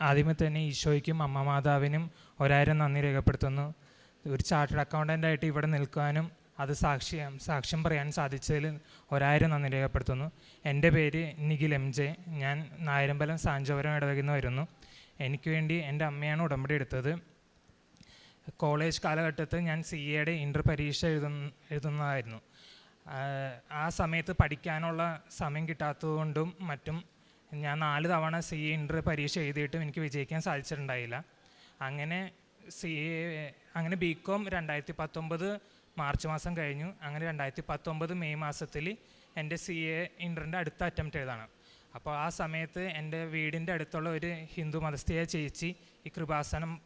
ആദ്യമേ തന്നെ ഈശോയ്ക്കും അമ്മ മാതാവിനും ഒരായിരം നന്ദി രേഖപ്പെടുത്തുന്നു. ഒരു ചാർട്ടേഡ് അക്കൗണ്ടന്റായിട്ട് ഇവിടെ നിൽക്കാനും അത് സാക്ഷ്യം സാക്ഷ്യം പറയാൻ സാധിച്ചതിൽ ഒരായിരം നന്ദി രേഖപ്പെടുത്തുന്നു. എന്റെ പേര് നിഖിൽ എം ജെ. ഞാൻ നായരമ്പലം സാഞ്ചോരം ഇടവകുന്ന വരുന്നു. എനിക്ക് വേണ്ടി എന്റെ അമ്മയാണ് ഉടമ്പടി എടുത്തത്. കോളേജ് കാലഘട്ടത്തിൽ ഞാൻ സി എയുടെ ഇന്റർ പരീക്ഷ എഴുതുന്ന എഴുതുന്നതായിരുന്നു. ആ സമയത്ത് പഠിക്കാനുള്ള സമയം കിട്ടാത്തതുകൊണ്ടും മറ്റും ഞാൻ നാല് തവണ സി എ ഇന്റർ പരീക്ഷ എഴുതിയിട്ടും എനിക്ക് വിജയിക്കാൻ സാധിച്ചിട്ടുണ്ടായില്ല. അങ്ങനെ സി എ അങ്ങനെ ബി കോം രണ്ടായിരത്തി പത്തൊമ്പത് മാർച്ച് മാസം കഴിഞ്ഞു. അങ്ങനെ രണ്ടായിരത്തി പത്തൊമ്പത് മെയ് മാസത്തിൽ എന്റെ സി എ ഇന്ററിന്റെ അടുത്ത അറ്റംപ്റ്റ് എഴുതാണ്. അപ്പോൾ ആ സമയത്ത് എന്റെ വീടിന്റെ അടുത്തുള്ള ഒരു ഹിന്ദു മതസ്ഥയായ ചേച്ചി ഈ കൃപാസനം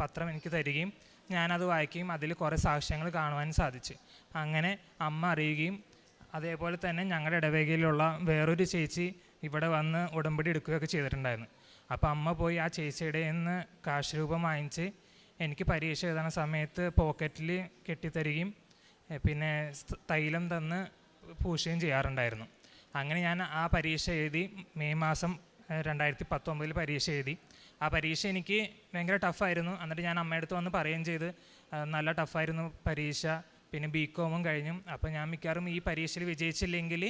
പത്രം എനിക്ക് തരികയും ഞാനത് വായിക്കുകയും അതിൽ കുറേ സാക്ഷ്യങ്ങൾ കാണുവാൻ സാധിച്ചു. അങ്ങനെ അമ്മ അറിയുകയും അതേപോലെ തന്നെ ഞങ്ങളുടെ ഇടവേഗയിലുള്ള വേറൊരു ചേച്ചി ഇവിടെ വന്ന് ഉടമ്പടി എടുക്കുകയൊക്കെ ചെയ്തിട്ടുണ്ടായിരുന്നു. അപ്പോൾ അമ്മ പോയി ആ ചേച്ചിയുടെ നിന്ന് കാശ് രൂപം വാങ്ങിച്ച് എനിക്ക് പരീക്ഷ എഴുതുന്ന സമയത്ത് പോക്കറ്റിൽ കെട്ടിത്തരികയും പിന്നെ തൈലം തന്ന് പൂശുകയും ചെയ്യാറുണ്ടായിരുന്നു. അങ്ങനെ ഞാൻ ആ പരീക്ഷ എഴുതി മെയ് മാസം രണ്ടായിരത്തി പത്തൊമ്പതിൽ പരീക്ഷ എഴുതി. ആ പരീക്ഷ എനിക്ക് ഭയങ്കര ടഫായിരുന്നു എന്നിട്ട് ഞാൻ അമ്മയുടെ അടുത്ത് വന്ന് പറയുകയും ചെയ്ത് "ആ, നല്ല ടഫായിരുന്നു പരീക്ഷ. പിന്നെ ബി കോമും കഴിഞ്ഞു. അപ്പോൾ ഞാൻ മിക്കവാറും ഈ പരീക്ഷയിൽ വിജയിച്ചില്ലെങ്കിൽ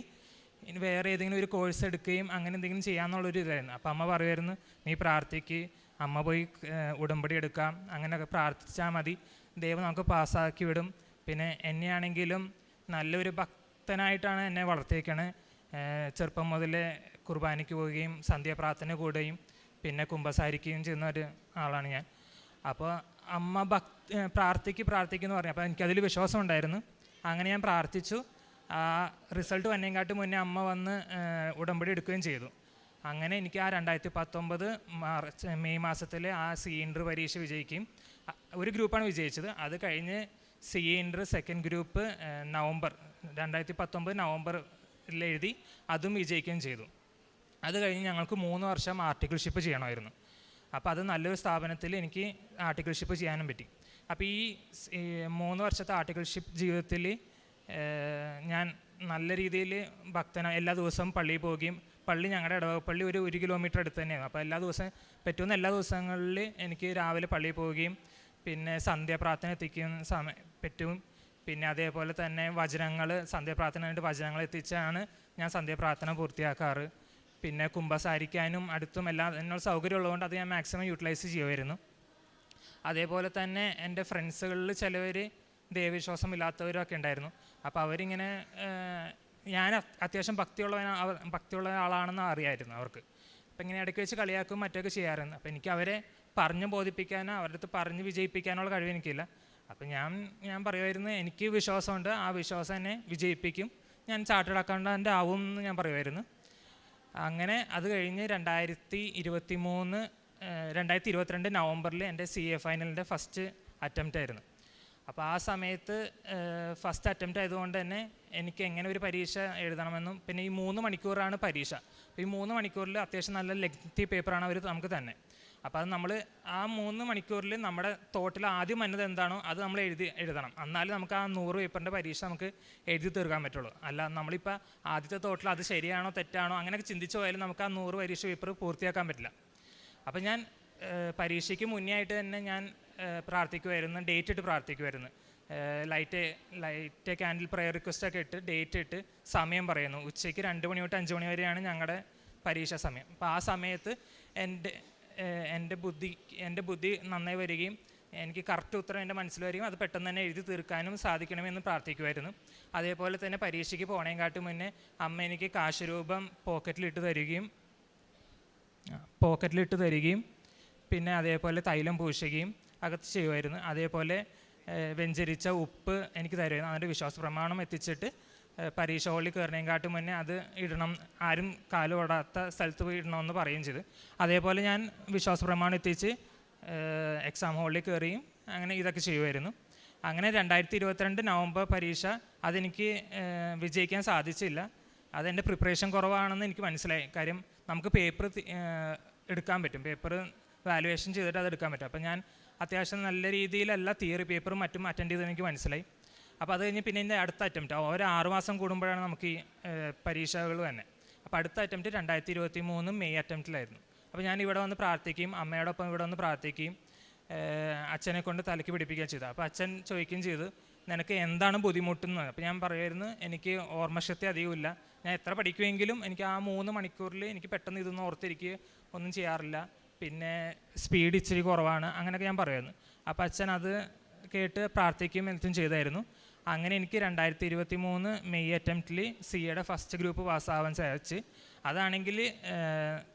ഇനി വേറെ ഏതെങ്കിലും ഒരു കോഴ്സ് എടുക്കുകയും അങ്ങനെ എന്തെങ്കിലും ചെയ്യാമെന്നുള്ളൊരു ഇതായിരുന്നു. അപ്പോൾ അമ്മ പറയുമായിരുന്നു നീ പ്രാർത്ഥിക്ക് അമ്മ പോയി ഉടമ്പടി എടുക്കാം അങ്ങനെയൊക്കെ പ്രാർത്ഥിച്ചാൽ മതി. ദൈവം നമുക്ക് പാസ്സാക്കി വിടും. പിന്നെ എന്നെയാണെങ്കിലും നല്ലൊരു ഭക്തനായിട്ടാണ് എന്നെ വളർത്തിയേക്കണേ. ചെറുപ്പം മുതലേ കുർബാനയ്ക്ക് പോവുകയും സന്ധ്യാപ്രാർത്ഥന കൂടുകയും പിന്നെ കുമ്പസാരിക്കുകയും ചെയ്യുന്ന ഒരു ആളാണ് ഞാൻ. അപ്പോൾ അമ്മ ഭക് പ്രാർത്ഥിക്ക് പ്രാർത്ഥിക്കുന്നു പറഞ്ഞു. അപ്പോൾ എനിക്കതിൽ വിശ്വാസം ഉണ്ടായിരുന്നു അങ്ങനെ ഞാൻ പ്രാർത്ഥിച്ചു. ആ റിസൾട്ട് വന്നേങ്കാട്ട് മുന്നേ അമ്മ വന്ന് ഉടമ്പടി എടുക്കുകയും ചെയ്തു. അങ്ങനെ എനിക്ക് ആ രണ്ടായിരത്തി പത്തൊമ്പത് മാർച്ച് മെയ് മാസത്തിൽ ആ സി പരീക്ഷ വിജയിക്കുകയും ഒരു ഗ്രൂപ്പാണ് വിജയിച്ചത്. അത് കഴിഞ്ഞ് സി സെക്കൻഡ് ഗ്രൂപ്പ് നവംബർ രണ്ടായിരത്തി പത്തൊമ്പത് നവംബറിൽ എഴുതി അതും വിജയിക്കുകയും ചെയ്തു. അത് കഴിഞ്ഞ് ഞങ്ങൾക്ക് മൂന്ന് വർഷം ആർട്ടിക്കിൾഷിപ്പ് ചെയ്യണമായിരുന്നു. അപ്പോൾ അത് നല്ലൊരു സ്ഥാപനത്തിൽ എനിക്ക് ആർട്ടിക്കിൾഷിപ്പ് ചെയ്യാനും പറ്റി. അപ്പോൾ ഈ മൂന്ന് വർഷത്തെ ആർട്ടിക്കിൾഷിപ്പ് ജീവിതത്തിൽ ഞാൻ നല്ല രീതിയിൽ ഭക്തന എല്ലാ ദിവസവും പള്ളിയിൽ പോവുകയും പള്ളി ഞങ്ങളുടെ ഇടവകപ്പള്ളി ഒരു ഒരു കിലോമീറ്റർ അടുത്ത് തന്നെയാണ്. അപ്പോൾ എല്ലാ ദിവസവും പറ്റുന്ന എല്ലാ ദിവസങ്ങളിൽ എനിക്ക് രാവിലെ പള്ളിയിൽ പോവുകയും പിന്നെ സന്ധ്യാപ്രാർത്ഥന എത്തിക്കുന്ന സമയം പറ്റും. പിന്നെ അതേപോലെ തന്നെ വചനങ്ങൾ സന്ധ്യാപ്രാർത്ഥനയായിട്ട് വചനങ്ങൾ എത്തിച്ചാണ് ഞാൻ സന്ധ്യാപ്രാർത്ഥന പൂർത്തിയാക്കാറ്. പിന്നെ കുംഭസാരിക്കാനും അടുത്തും എല്ലാ എന്നുള്ള സൗകര്യം ഉള്ളതുകൊണ്ട് അത് ഞാൻ മാക്സിമം യൂട്ടിലൈസ് ചെയ്യുമായിരുന്നു അതേപോലെ തന്നെ എന്റെ ഫ്രണ്ട്സുകളിൽ ചിലവർ ദൈവവിശ്വാസം ഇല്ലാത്തവരൊക്കെ ഉണ്ടായിരുന്നു. അപ്പോൾ അവരിങ്ങനെ ഞാൻ അത്- അത്യാവശ്യം ഭക്തിയുള്ള ഭക്തിയുള്ള ആളാണെന്ന് അറിയായിരുന്നു അവർക്ക്. അപ്പം ഇങ്ങനെ ഇടയ്ക്ക് വെച്ച് കളിയാക്കും മറ്റൊക്കെ ചെയ്യാറുണ്ട്. അപ്പോൾ എനിക്ക് അവരെ പറഞ്ഞ് ബോധിപ്പിക്കാനോ അവരുടെ അടുത്ത് പറഞ്ഞ് വിജയിപ്പിക്കാനുള്ള കഴിവ് എനിക്കില്ല. അപ്പം ഞാൻ ഞാൻ പറയുമായിരുന്നു എനിക്ക് വിശ്വാസമുണ്ട്. ആ വിശ്വാസം എന്നെ വിജയിപ്പിക്കും. ഞാൻ ചാർട്ടേഡ് അക്കൗണ്ടന്റ് ആവും എന്ന് ഞാൻ പറയുമായിരുന്നു. അങ്ങനെ അത് കഴിഞ്ഞ് രണ്ടായിരത്തി ഇരുപത്തി മൂന്ന് രണ്ടായിരത്തി ഇരുപത്തിരണ്ട് നവംബറിൽ എന്റെ സി എ ഫൈനലിന്റെ ഫസ്റ്റ് അറ്റംപ്റ്റ് ആയിരുന്നു അപ്പോൾ ആ സമയത്ത് ഫസ്റ്റ് അറ്റംപ്റ്റ് ആയതുകൊണ്ട് തന്നെ എനിക്ക് എങ്ങനെ ഒരു പരീക്ഷ എഴുതണമെന്നും പിന്നെ ഈ മൂന്ന് മണിക്കൂറാണ് പരീക്ഷ. അപ്പോൾ ഈ മൂന്ന് മണിക്കൂറിൽ അത്യാവശ്യം നല്ല ലെങ്തി പേപ്പറാണ് അവർ നമുക്ക് തന്നെ. അപ്പോൾ അത് നമ്മൾ ആ മൂന്ന് മണിക്കൂറിൽ നമ്മുടെ തോട്ടിൽ ആദ്യം വന്നത് എന്താണോ അത് നമ്മൾ എഴുതി എഴുതണം. എന്നാലും നമുക്ക് ആ നൂറ് പേപ്പറിന്റെ പരീക്ഷ നമുക്ക് എഴുതി തീർക്കാൻ പറ്റുള്ളൂ. അല്ല നമ്മളിപ്പോൾ ആദ്യത്തെ തോട്ടിൽ അത് ശരിയാണോ തെറ്റാണോ അങ്ങനെയൊക്കെ ചിന്തിച്ചു പോയാലും നമുക്ക് ആ നൂറ് പരീക്ഷ പേപ്പർ പൂർത്തിയാക്കാൻ പറ്റില്ല. അപ്പോൾ ഞാൻ പരീക്ഷയ്ക്ക് മുന്നേ ആയിട്ട് തന്നെ ഞാൻ പ്രാർത്ഥിക്കുമായിരുന്നു ഡേറ്റ് ഇട്ട് പ്രാർത്ഥിക്കുമായിരുന്നു light light candle prayer request ഒക്കെ ഇട്ട് ഡേറ്റ് ഇട്ട് സമയം പറയുന്നു. ഉച്ചയ്ക്ക് രണ്ട് മണി തൊട്ട് അഞ്ച് മണി വരെയാണ് ഞങ്ങളുടെ പരീക്ഷ സമയം. അപ്പോൾ ആ സമയത്ത് എന്റെ എന്റെ ബുദ്ധി എന്റെ ബുദ്ധി നന്നായി വരികയും എനിക്ക് കറക്റ്റ് ഉത്തരം എന്റെ മനസ്സിൽ വരികയും അത് പെട്ടെന്ന് തന്നെ എഴുതി തീർക്കാനും സാധിക്കണമെന്ന് പ്രാർത്ഥിക്കുമായിരുന്നു അതേപോലെ തന്നെ പരീക്ഷയ്ക്ക് പോണേക്കാട്ട് മുന്നേ അമ്മ എനിക്ക് കാശ് രൂപം പോക്കറ്റിലിട്ട് തരികയും പോക്കറ്റിലിട്ട് തരികയും പിന്നെ അതേപോലെ തൈലം പൂശുകയും അകത്ത് ചെയ്യുമായിരുന്നു. അതേപോലെ വെഞ്ചരിച്ച ഉപ്പ് എനിക്ക് തരുമായിരുന്നു. അതിന്റെ വിശ്വാസ പ്രമാണം എത്തിച്ചിട്ട് പരീക്ഷ ഹോളിൽ കയറുന്നതിനെക്കാട്ടും മുന്നേ അത് ഇടണം. ആരും കാലുപടാത്ത സ്ഥലത്ത് പോയി ഇടണമെന്ന് പറയുകയും ചെയ്തു. അതേപോലെ ഞാൻ വിശ്വാസ പ്രമാണം എത്തിച്ച് എക്സാം ഹോളിൽ കയറിയും അങ്ങനെ ഇതൊക്കെ ചെയ്യുമായിരുന്നു. അങ്ങനെ രണ്ടായിരത്തി ഇരുപത്തിരണ്ട് നവംബർ പരീക്ഷ അതെനിക്ക് വിജയിക്കാൻ സാധിച്ചില്ല. അതെന്റെ പ്രിപ്പറേഷൻ കുറവാണെന്ന് എനിക്ക് മനസ്സിലായി. കാര്യം നമുക്ക് പേപ്പർ എടുക്കാൻ പറ്റും. പേപ്പർ വാലുവേഷൻ ചെയ്തിട്ട് അത് എടുക്കാൻ പറ്റും. അപ്പോൾ ഞാൻ അത്യാവശ്യം നല്ല രീതിയിലല്ല തിയറി പേപ്പറും മറ്റും അറ്റൻഡ് ചെയ്ത് എനിക്ക് മനസ്സിലായി. അപ്പോൾ അത് കഴിഞ്ഞ് പിന്നെ എന്റെ അടുത്ത അറ്റംപ്റ്റ് ഒരു ആറ് മാസം കൂടുമ്പോഴാണ് നമുക്ക് ഈ പരീക്ഷകൾ തന്നെ. അപ്പോൾ അടുത്ത അറ്റംപ്റ്റ് രണ്ടായിരത്തി ഇരുപത്തി മൂന്ന് മെയ് അറ്റംപ്റ്റിലായിരുന്നു അപ്പോൾ ഞാൻ ഇവിടെ വന്ന് പ്രാർത്ഥിക്കുകയും അമ്മയോടൊപ്പം ഇവിടെ വന്ന് പ്രാർത്ഥിക്കുകയും അച്ഛനെ കൊണ്ട് തലയ്ക്ക് പിടിപ്പിക്കുകയും ചെയ്തു. അപ്പോൾ അച്ഛൻ ചോദിക്കുകയും ചെയ്തു നിനക്ക് എന്താണ് ബുദ്ധിമുട്ടുന്നത് അപ്പോൾ ഞാൻ പറയുമായിരുന്നു എനിക്ക് ഓർമ്മശക്തി അധികമില്ല ഞാൻ എത്ര പഠിക്കുമെങ്കിലും എനിക്ക് ആ മൂന്ന് മണിക്കൂറിൽ എനിക്ക് പെട്ടെന്ന് ഇതൊന്നും ഓർത്തിരിക്കുക ഒന്നും ചെയ്യാറില്ല. പിന്നെ സ്പീഡ് ഇച്ചിരി കുറവാണ് അങ്ങനെയൊക്കെ ഞാൻ പറയുമായിരുന്നു. അപ്പോൾ അച്ഛൻ അത് കേട്ട് പ്രാർത്ഥിക്കുകയും എന്തും ചെയ്തായിരുന്നു. അങ്ങനെ എനിക്ക് രണ്ടായിരത്തി ഇരുപത്തി മൂന്ന് മെയ് അറ്റംപ്റ്റിൽ സി എയുടെ ഫസ്റ്റ് ഗ്രൂപ്പ് പാസ്സാവാൻ സാധിച്ച്. അതാണെങ്കിൽ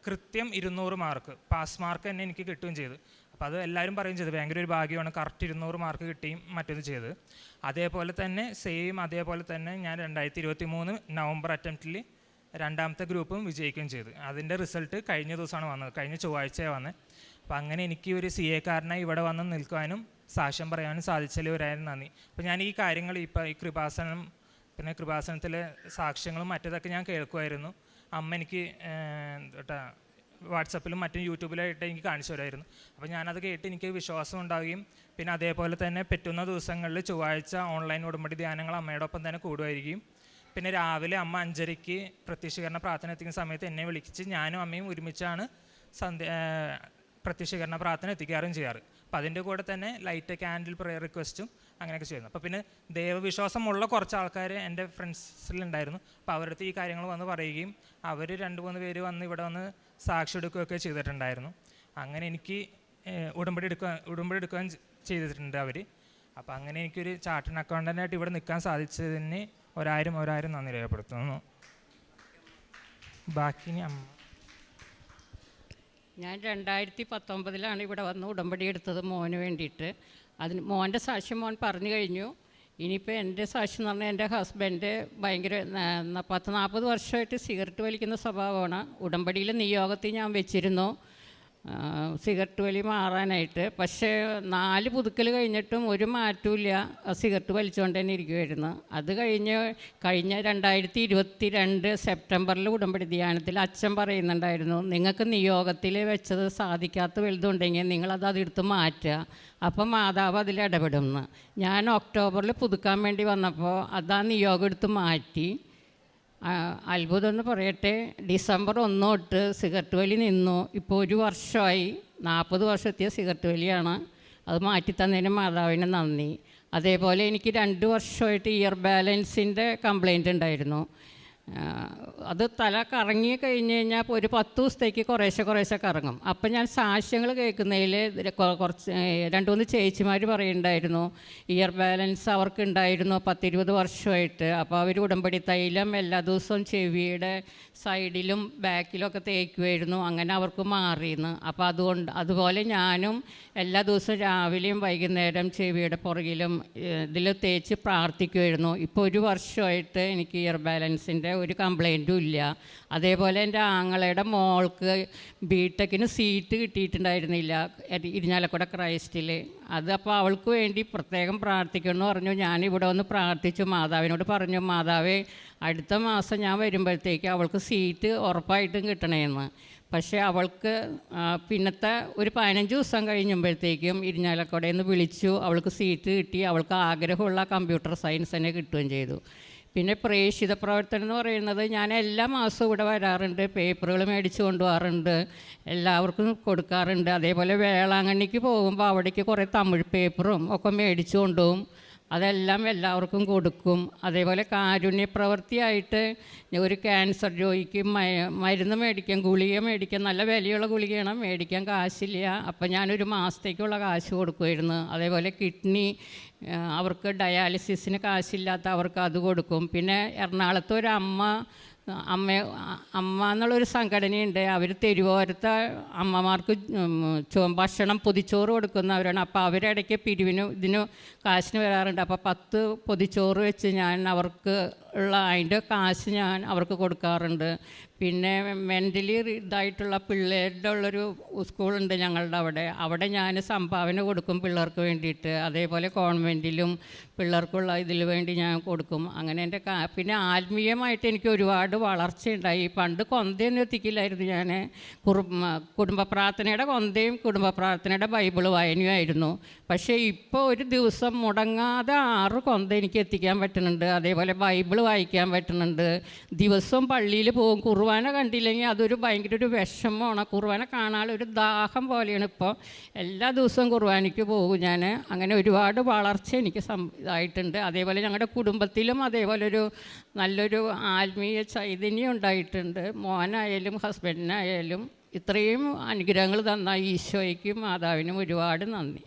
കൃത്യം ഇരുന്നൂറ് മാർക്ക് പാസ് മാർക്ക് തന്നെ എനിക്ക് കിട്ടുകയും ചെയ്തു. അപ്പോൾ അത് എല്ലാവരും പറയുകയും ചെയ്തു ഭയങ്കര ഒരു ഭാഗ്യമാണ് കറക്റ്റ് ഇരുന്നൂറ് മാർക്ക് കിട്ടിയും മറ്റൊന്ന് ചെയ്ത്. അതേപോലെ തന്നെ സെയിം അതേപോലെ തന്നെ ഞാൻ രണ്ടായിരത്തി ഇരുപത്തി മൂന്ന് നവംബർ അറ്റംപ്റ്റിൽ രണ്ടാമത്തെ ഗ്രൂപ്പും വിജയിക്കുകയും ചെയ്തു. അതിന്റെ റിസൾട്ട് കഴിഞ്ഞ ദിവസമാണ് വന്നത്. കഴിഞ്ഞ ചൊവ്വാഴ്ചയാണ് വന്നത്. അപ്പോൾ അങ്ങനെ എനിക്ക് ഒരു സി എക്കാരനായി ഇവിടെ വന്ന് നിൽക്കുവാനും സാക്ഷ്യം പറയാനും സാധിച്ചതിൽ നന്ദി. അപ്പോൾ ഞാൻ ഈ കാര്യങ്ങൾ ഇപ്പോൾ ഈ കൃപാസനം പിന്നെ കൃപാസനത്തിലെ സാക്ഷ്യങ്ങളും മറ്റേതൊക്കെ ഞാൻ കേൾക്കുമായിരുന്നു അമ്മ എനിക്ക് എന്താ വാട്സപ്പിലും മറ്റും യൂട്യൂബിലായിട്ട് എനിക്ക് കാണിച്ചു തരുമായിരുന്നു അപ്പോൾ ഞാനത് കേട്ട് എനിക്ക് വിശ്വാസം ഉണ്ടാവുകയും പിന്നെ അതേപോലെ തന്നെ പറ്റുന്ന ദിവസങ്ങളിൽ ചൊവ്വാഴ്ച ഓൺലൈൻ ഉടമ്പടി ധ്യാനങ്ങൾ അമ്മയോടൊപ്പം തന്നെ കൂടുമായിരിക്കും പിന്നെ രാവിലെ അമ്മ അഞ്ചരയ്ക്ക് പ്രത്യക്ഷീകരണ പ്രാർത്ഥന എത്തിക്കുന്ന സമയത്ത് എന്നെ വിളിച്ച് ഞാനും അമ്മയും ഒരുമിച്ചാണ് സന്ധ്യ പ്രത്യക്ഷീകരണ പ്രാർത്ഥന എത്തിക്കാറും ചെയ്യാറ്. അപ്പം അതിന്റെ കൂടെ തന്നെ ലൈറ്റ് ക്യാൻഡിൽ പ്രെയർ റിക്വസ്റ്റും അങ്ങനെയൊക്കെ ചെയ്യുന്നു. അപ്പോൾ പിന്നെ ദൈവവിശ്വാസമുള്ള കുറച്ച് ആൾക്കാർ എന്റെ ഫ്രണ്ട്സിലുണ്ടായിരുന്നു അപ്പോൾ അവരുടെ ഈ കാര്യങ്ങൾ വന്ന് പറയുകയും അവർ രണ്ട് മൂന്ന് പേര് വന്ന് ഇവിടെ വന്ന് സാക്ഷി എടുക്കുകയൊക്കെ ചെയ്തിട്ടുണ്ടായിരുന്നു. അങ്ങനെ എനിക്ക് ഉടമ്പടി എടുക്കുക ഉടമ്പടി എടുക്കുകയും ചെയ്തിട്ടുണ്ട് അവർ അപ്പോൾ അങ്ങനെ എനിക്കൊരു ചാർട്ടേഡ് അക്കൗണ്ടന്റായിട്ട് ഇവിടെ നിൽക്കാൻ സാധിച്ചതിന് ഒരായിരം ഒരായിരം നന്ദി രേഖപ്പെടുത്തുന്നു. ബാക്കി ഞാൻ രണ്ടായിരത്തി പത്തൊമ്പതിലാണ് ഇവിടെ വന്ന് ഉടമ്പടി എടുത്തത് മോന് വേണ്ടിയിട്ട്. അതിന് മോന്റെ സാക്ഷ്യം മോൻ പറഞ്ഞു കഴിഞ്ഞു. ഇനിയിപ്പോൾ എന്റെ സാക്ഷ്യം എന്ന് പറഞ്ഞാൽ എന്റെ ഹസ്ബൻഡ് ഭയങ്കര പത്ത് നാൽപ്പത് വർഷമായിട്ട് സിഗരറ്റ് വലിക്കുന്ന സ്വഭാവമാണ്. ഉടമ്പടിയിൽ നിയോഗത്തിൽ ഞാൻ വെച്ചിരുന്നു. സിഗരറ്റ് വലി മാറാനായിട്ട്. പക്ഷേ നാല് പുതുക്കൽ കഴിഞ്ഞിട്ടും ഒരു മാറ്റമില്ല സിഗരറ്റ് വലിച്ചുകൊണ്ട് തന്നെ ഇരിക്കുമായിരുന്നു അത് കഴിഞ്ഞ് കഴിഞ്ഞ രണ്ടായിരത്തി ഇരുപത്തി രണ്ട് സെപ്റ്റംബറിൽ ഉടമ്പടി ധ്യാനത്തിൽ അച്ഛൻ പറയുന്നുണ്ടായിരുന്നു നിങ്ങൾക്ക് നിയോഗത്തിൽ വെച്ചത് സാധിക്കാത്ത വലുതുണ്ടെങ്കിൽ നിങ്ങളത് അതെടുത്ത് മാറ്റുക. അപ്പം മാതാവ് അതിൽ ഇടപെടുമെന്ന് ഞാൻ ഒക്ടോബറിൽ പുതുക്കാൻ വേണ്ടി വന്നപ്പോൾ അതാ നിയോഗം എടുത്ത് മാറ്റി. അത്ഭുതം എന്ന് പറയട്ടെ. ഡിസംബർ ഒന്ന് തൊട്ട് സിഗരറ്റ് വലി നിന്നു. ഇപ്പോൾ ഒരു വർഷമായി നാൽപ്പത് വർഷത്തെ സിഗരറ്റ് വലിയാണ്. അത് മാറ്റി തന്നതിന് മാതാവിന് നന്ദി. അതേപോലെ എനിക്ക് രണ്ട് വർഷമായിട്ട് ഇയർ ബാലൻസിന്റെ കംപ്ലൈന്റ് ഉണ്ടായിരുന്നു. അത് തല കറങ്ങി കഴിഞ്ഞ് കഴിഞ്ഞാൽ ഒരു പത്ത് ദിവസത്തേക്ക് കുറേശ്ശെ കുറേശ്ശെ കറങ്ങും. അപ്പം ഞാൻ സാക്ഷ്യങ്ങൾ കേൾക്കുന്നതിൽ കുറച്ച് രണ്ട് മൂന്ന് ചേച്ചിമാർ പറയുന്നുണ്ടായിരുന്നു ഇയർ ബാലൻസ് അവർക്ക് ഉണ്ടായിരുന്നു പത്തിരുപത് വർഷമായിട്ട്. അപ്പോൾ അവർ ഉടമ്പടി തൈലം എല്ലാ ദിവസവും ചെവിയുടെ സൈഡിലും ബാക്കിലും ഒക്കെ തേക്കുമായിരുന്നു അങ്ങനെ അവർക്ക് മാറിയെന്ന് അപ്പോൾ അതുകൊണ്ട് അതുപോലെ ഞാനും എല്ലാ ദിവസവും രാവിലെയും വൈകുന്നേരം ചെവിയുടെ പുറകിലും ഇതിൽ തേച്ച് പ്രാർത്ഥിക്കുമായിരുന്നു ഇപ്പോൾ ഒരു വർഷമായിട്ട് എനിക്ക് ഇയർ ബാലൻസിന്റെ ഒരു കംപ്ലൈന്റും ഇല്ല. അതേപോലെ എന്റെ ആങ്ങളയുടെ മോൾക്ക് ബിടെക്കിന് സീറ്റ് കിട്ടിയിട്ടുണ്ടായിരുന്നില്ല ഇരിഞ്ഞാലക്കുട ക്രൈസ്റ്റിൽ അത് അപ്പോൾ അവൾക്ക് വേണ്ടി പ്രത്യേകം പ്രാർത്ഥിക്കണമെന്ന് പറഞ്ഞു. ഞാൻ ഇവിടെ വന്ന് പ്രാർത്ഥിച്ചു. മാതാവിനോട് പറഞ്ഞു മാതാവേ അടുത്ത മാസം ഞാൻ വരുമ്പോഴത്തേക്ക് അവൾക്ക് സീറ്റ് ഉറപ്പായിട്ടും കിട്ടണമെന്ന് പക്ഷേ അവൾക്ക് പിന്നത്തെ ഒരു പതിനഞ്ച് ദിവസം കഴിയുമ്പോഴത്തേക്കും ഇരിഞ്ഞാലക്കുടയിൽ നിന്ന് വിളിച്ചു. അവൾക്ക് സീറ്റ് കിട്ടി. അവൾക്ക് ആഗ്രഹമുള്ള കമ്പ്യൂട്ടർ സയൻസ് തന്നെ കിട്ടുകയും ചെയ്തു. പിന്നെ പ്രേക്ഷിത പ്രവർത്തനം എന്ന് പറയുന്നത് ഞാൻ എല്ലാ മാസവും ഇവിടെ വരാറുണ്ട്. പേപ്പറുകൾ മേടിച്ച് കൊണ്ടുപോകാറുണ്ട്. എല്ലാവർക്കും കൊടുക്കാറുണ്ട്. അതേപോലെ വേളാങ്കണ്ണിക്ക് പോകുമ്പോൾ അവിടേക്ക് കുറേ തമിഴ് പേപ്പറും ഒക്കെ മേടിച്ചു കൊണ്ടുപോകും. അതെല്ലാം എല്ലാവർക്കും കൊടുക്കും. അതേപോലെ കാരുണ്യ പ്രവൃത്തിയായിട്ട് ഒരു ക്യാൻസർ രോഗിക്ക് മരുന്ന് മേടിക്കാൻ ഗുളിക മേടിക്കാൻ നല്ല വിലയുള്ള ഗുളികയാണ് മേടിക്കാൻ കാശില്ല. അപ്പം ഞാനൊരു മാസത്തേക്കുള്ള കാശ് കൊടുക്കുമായിരുന്നു അതേപോലെ കിഡ്നി അവർക്ക് ഡയാലിസിസിന് കാശില്ലാത്ത അവർക്ക് അത് കൊടുക്കും. പിന്നെ എറണാകുളത്ത് ഒരു അമ്മ അമ്മ അമ്മ എന്നുള്ളൊരു സംഘടനയുണ്ട്. അവർ തെരുവോരത്തെ അമ്മമാർക്ക് ഭക്ഷണം പൊതിച്ചോറ് കൊടുക്കുന്നവരാണ്. അപ്പോൾ അവരിടയ്ക്ക് പിരിവിന് ഇതിന് കാശിന് വരാറുണ്ട്. അപ്പോൾ പത്ത് പൊതിച്ചോറ് വെച്ച് ഞാൻ അവർക്ക് ഉള്ള അതിന്റെ കാശ് ഞാൻ അവർക്ക് കൊടുക്കാറുണ്ട്. പിന്നെ മെന്റലി ഇതായിട്ടുള്ള പിള്ളേരുടെ ഉള്ളൊരു സ്കൂളുണ്ട് ഞങ്ങളുടെ അവിടെ. അവിടെ ഞാൻ സംഭാവന കൊടുക്കും പിള്ളേർക്ക് വേണ്ടിയിട്ട്. അതേപോലെ കോൺവെന്റിലും പിള്ളേർക്കുള്ള ഇതിൽ വേണ്ടി ഞാൻ കൊടുക്കും. അങ്ങനെ എന്റെ പിന്നെ ആത്മീയമായിട്ട് എനിക്ക് ഒരുപാട് വളർച്ചയുണ്ടായി പണ്ട് കൊന്തയൊന്നും എത്തിക്കില്ലായിരുന്നു ഞാൻ. കുറുമ കുടുംബ പ്രാർത്ഥനയുടെ കൊന്തയും കുടുംബ പ്രാർത്ഥനയുടെ ബൈബിൾ വായനയുമായിരുന്നു. പക്ഷേ ഇപ്പോൾ ഒരു ദിവസം മുടങ്ങാതെ ആറ് കൊന്ത എനിക്ക് എത്തിക്കാൻ പറ്റുന്നുണ്ട്. അതേപോലെ ബൈബിൾ വായിക്കാൻ പറ്റുന്നുണ്ട്. ദിവസവും പള്ളിയിൽ പോകും. കുർബാന കണ്ടില്ലെങ്കിൽ അതൊരു ഭയങ്കര ഒരു വിഷമമാണ്. കുർബാന ഒരു ദാഹം പോലെയാണ് ഇപ്പോൾ എല്ലാ ദിവസവും കുർബാനയ്ക്ക് പോകും ഞാൻ അങ്ങനെ ഒരുപാട് വളർച്ച എനിക്ക് സം ഇതായിട്ടുണ്ട്. അതേപോലെ ഞങ്ങളുടെ കുടുംബത്തിലും അതേപോലെ ഒരു നല്ലൊരു ആത്മീയ ചൈതന്യം ഉണ്ടായിട്ടുണ്ട്. മോനായാലും ഹസ്ബൻഡിനായാലും ഇത്രയും അനുഗ്രഹങ്ങൾ തന്ന ഈശോയ്ക്കും മാതാവിനും ഒരുപാട് നന്ദി.